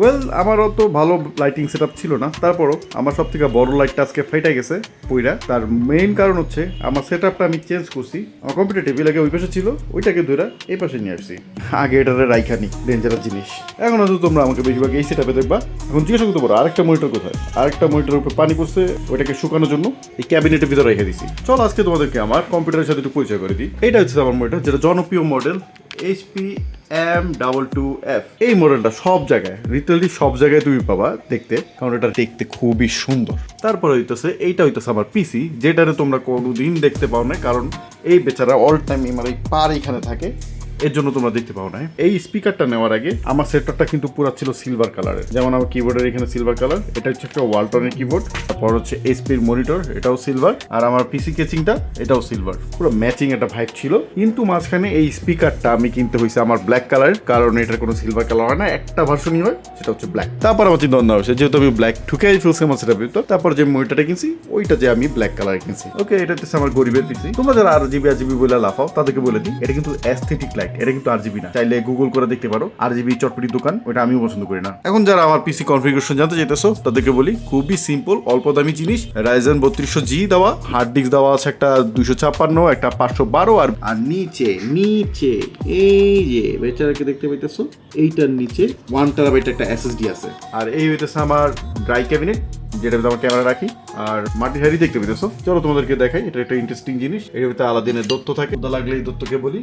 Well আমারও তো ভালো লাইটিং সেট ছিল না। তারপরও আমার সব থেকে বড় লাইটটা আজকে ফেটে গেছে পইরা। তার মেইন কারণ হচ্ছে আমার সেট আমি চেঞ্জ করছি। আমার কম্পিউটার টেবিল ওই পাশে ছিল, ওইটাকে ধরে এই পাশে নিয়ে আসছি। আগে এটারে রাইখানি ডেঞ্জারাস জিনিস। এখন হয়তো তোমরা আমাকে বেশিরভাগ এই সেট আপে দেখবা। এখন জিজ্ঞাসা করতে পারো, আরেকটা মনিটর কোথায়? আরেকটা মনিটরের উপর পানি পড়ছে, ওইটাকে শুকানোর জন্য এই ক্যাবিনেটের ভিতরে রেখে দিছি। চলো আজকে তোমাদেরকে আমার কম্পিউটারের সাথে একটু পরিচয় করে দিই। এটা হচ্ছে আমার মনিটর যেটা জনপ্রিয় model HP M double two F এই মডেলটা সব জায়গায় লিটারালি সব জায়গায় তুমি পাবা দেখতে, কারণ এটা দেখতে খুবই সুন্দর। তারপরে হইতেছে, এইটা হইতেছে আমার পিসি যেটারে তোমরা কোনোদিন দেখতে পাও না কারণ এই বেচারা অল টাইম আমার এই পার এখানে থাকে। এর জন্য তোমরা দেখতে পাও না এই স্পিকারটা নেওয়ার আগে আমার সেটআপটা কিন্তু পুরো ছিল সিলভার কালারের। যেমন আমার কিবোর্ডের এখানে সিলভার কালার, এটা হচ্ছে একটা ওয়ালটনের কিবোর্ড তারপর হচ্ছে এইচপির মনিটর এটাও সিলভার আর আমার পিসি কেচিংটা এটাও সিলভার পুরো ম্যাচিং একটা ভাইব ছিল, কিন্তু মাঝখানে এই স্পিকারটা আমি কিনতে হয়েছে আমার ব্ল্যাক কালার কারণ এটার কোনো সিলভার কালার হয় না, একটা ভার্সনই হয়, সেটা হচ্ছে ব্ল্যাক তারপর আমার চিন্তা ভাবনা হয়েছে, যেহেতু আমি ব্ল্যাক ঠুকেই ফেলছি আমার সেটা ভিতর, তারপর যে মনিটরটা কিনছি, ওইটা যে আমি ব্ল্যাক কালার কিনছি। ওকে এটা হচ্ছে আমার গরিবের পিসি তোমরা যারা আর জিবি আর জিবি বলে লাফাও, তাদেরকে বলে দিই, এটা কিন্তু অ্যাস্থেটিক লাইট এটা কিন্তু আর জিবি না। চাইলে গুগল করে দেখতে পারো। আর জিবি চটপটির দোকান ওটা আমিও পছন্দ করি না। এখন যারা আমার পিসি কনফিগারেশন জানতে চাইতেছো, তাদেরকে বলি, খুবই সিম্পল অল্প দামি জিনিস রাইজেন বত্রিশশো জি দেওয়া হার্ড ডিস্ক দেওয়া আছে একটা দুইশো ছাপ্পান্ন, একটা পাঁচশো বারো, আর নিচে নিচে, এই যে, বেচারাকে দেখতে পাইতেছো, এইটার নিচে ওয়ান টেরাবাইট একটা এসএসডি আছে। আর এই হইতেছে আমার ড্রাই ক্যাবিনেট যেটা আমার ক্যামেরা রাখি, আর মাটি হাড়ি দেখতে পেতেছো চলো তোমাদেরকে দেখাই, এটা একটা ইন্টারেস্টিং জিনিস। এর ভিতরে আলাদিনের দত্ত থাকে। লাগলে এই দত্তকে বলি।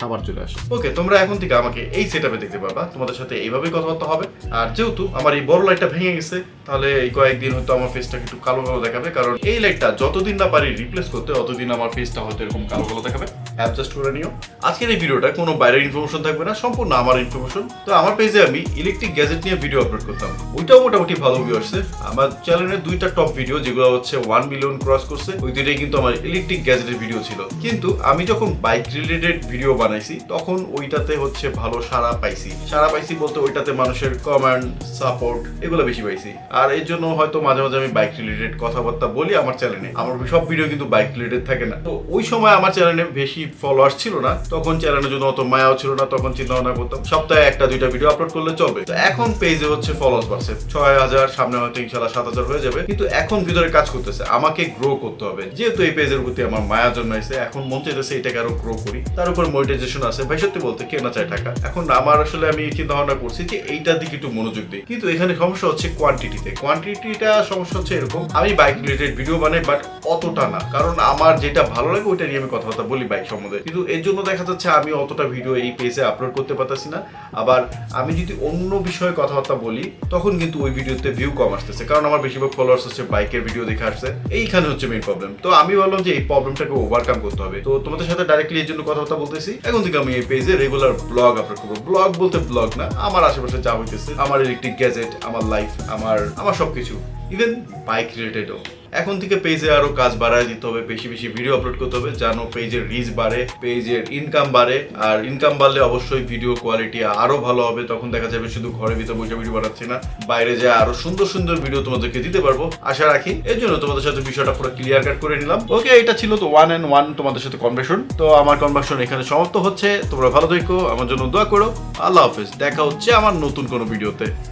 খাবার চলে আসে। ওকে, তোমরা এখন থেকে আমাকে এই সেটআপে দেখতে পারবা। তোমাদের সাথে এইভাবেই কথাবার্তা হবে। আর যেহেতু আমার এই বড় লাইটটা ভেঙে গেছে, তাহলে এই কয়েকদিন হয়তো আমার ফেসটাকে একটু কালো কালো দেখাবে। কারণ এই লাইটটা যতদিন না পারি রিপ্লেস করতে ততদিন আমার ফেসটা হয়তো এরকম কালো কালো দেখাবে। অ্যাডজাস্ট করে নিও। আজকের এই ভিডিওটা কোনো বাইরের ইনফরমেশন থাকবে না, সম্পূর্ণ আমার ইনফরমেশন তো আমার পেজে আমি ইলেকট্রিক গ্যাজেট নিয়ে ভিডিও আপলোড করতাম। ওইটাও মোটামুটি ভালো ভিউ আসছে। আমার চ্যানেলের দুইটা টপ ভিডিও যেগুলো হচ্ছে ওয়ান মিলিয়ন ক্রস করছে, ওই দুইটাই কিন্তু আমার ইলেকট্রিক গ্যাজেটের ভিডিও ছিল। কিন্তু আমি যখন বাইক রিলেটেড ভিডিও বানাইছি, তখন ওইটাতে হচ্ছে ভালো সাড়া পাইছি। সাড়া পাইছি বলতে ওইটাতে মানুষের কমেন্ট সাপোর্ট এগুলো বেশি পাইছি। আর এর জন্য হয়তো মাঝে মাঝে আমি বাইক রিলেটেড কথাবার্তা বলি আমার চ্যানেলে আমার সব ভিডিও কিন্তু বাইক রিলেটেড থাকে না। তো ওই সময় আমার চ্যানেলে বেশি ফলোয়ার্স ছিল না। তখন চ্যানেলের জন্য অত মায়াও ছিল না, তখন চিন্তা ভাবনা করতাম, সপ্তাহে একটা, দুইটা ভিডিও আপলোড করলে চলবে। তো এখন পেজে হচ্ছে ফলোয়ার্স বাড়ছে। ছয় হাজার, সামনে হয়তো ইনশাল্লাহ সাত হাজার হয়ে যাবে। কিন্তু এখন ভিতরে কাজ করতেছে। আমাকে গ্রো করতে হবে। যেহেতু এই পেজের প্রতি আমার মায়া জন্মাইছে, এখন মন চাইতেছে এটাকে আরও গ্রো করি। তার উপর মনিটাইজেশন আছে, ভাই, সত্যি বলতে কে না চায় টাকা। এখন আমার আসলে আমি চিন্তা ভাবনা করছি যে এইটার দিকে একটু মনোযোগ দিই। কিন্তু এখানে সমস্যা হচ্ছে কোয়ান্টিটিতে কোয়ান্টিটিটা সমস্যা হচ্ছে এরকম, আমি বাইক রিলেটেড ভিডিও বানাই বাট অতটা না। কারণ আমার যেটা ভালো লাগে, ওইটা নিয়ে আমি কথাবার্তা বলি বাইক সম্বন্ধে। কিন্তু এর জন্য দেখা যাচ্ছে আমি অতটা ভিডিও এই পেজে আপলোড করতে পারতেছি না। আবার আমি যদি অন্য বিষয়ে কথাবার্তা বলি, তখন কিন্তু ওই ভিডিওতে ভিউ কম আসতেছে। কারণ আমার বেশিরভাগ ফলোয়ার্স হচ্ছে বাইকের ভিডিও দেখে আসছে। এইখানে হচ্ছে মেইন প্রবলেম তো আমি বললাম যে এই প্রবলেমটাকে ওভারকাম করতে হবে। তো তোমাদের সাথে ডাইরেক্টলি এর জন্য কথাবার্তা বলতেছি। এখন থেকে আমি এই পেজে রেগুলার ব্লগ আপলোড করব। ব্লগ বলতে ব্লগ না, আমার আশেপাশে যা হইতেছে, আমার ইলেকট্রিক গ্যাজেট আমার লাইফ আমার আমার সবকিছু। ইভেন বাইক রিলেটেডও এখন থেকে পেজে আরও কাজ বাড়ায় দিতে হবে, বেশি বেশি ভিডিও আপলোড করতে হবে, যেন পেজের রিচ বাড়ে পেজের ইনকাম বাড়ে। আর ইনকাম বাড়লে অবশ্যই ভিডিও কোয়ালিটি আরও ভালো হবে। তখন দেখা যাবে শুধু ঘরে ভিতরে বসে ভিডিও বানাচ্ছি না, বাইরে যায় আরও সুন্দর সুন্দর ভিডিও তোমাদেরকে দিতে পারব। আশা রাখি, এর জন্য তোমাদের সাথে বিষয়টা পুরো ক্লিয়ার কাট করে নিলাম। ওকে, এটা ছিল তো ওয়ান এন্ড ওয়ান তোমাদের সাথে কনভার্সন তো আমার কনভার্সন এখানে সমাপ্ত হচ্ছে। তোমরা ভালো থেকো, আমার জন্য দোয়া করো। আল্লাহ হাফেজ, দেখা হচ্ছে আমার নতুন কোনো ভিডিওতে